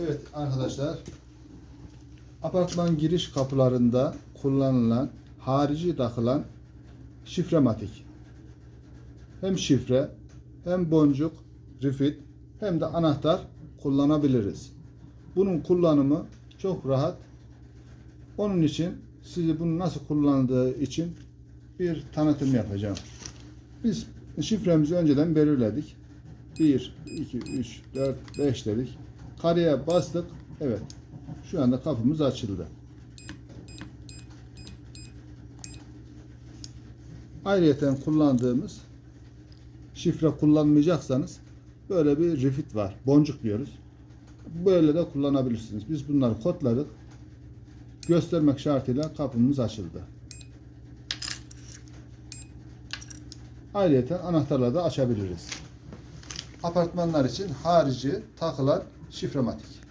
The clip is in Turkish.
Evet arkadaşlar. Apartman giriş kapılarında kullanılan harici takılan şifrematik. Hem şifre hem boncuk, rifit hem de anahtar kullanabiliriz. Bunun kullanımı çok rahat. Onun için sizi bunu nasıl kullandığı için bir tanıtım yapacağım. Biz şifremizi önceden belirledik. 1, 2, 3, 4, 5 dedik. Kareye bastık. Evet. Şu anda kapımız açıldı. Ayrıyeten kullandığımız şifre kullanmayacaksanız böyle bir refit var. Boncuk diyoruz. Böyle de kullanabilirsiniz. Biz bunları kodladık. Göstermek şartıyla kapımız açıldı. Ayrıyeten anahtarla da açabiliriz. Apartmanlar için harici takılan şifrematik.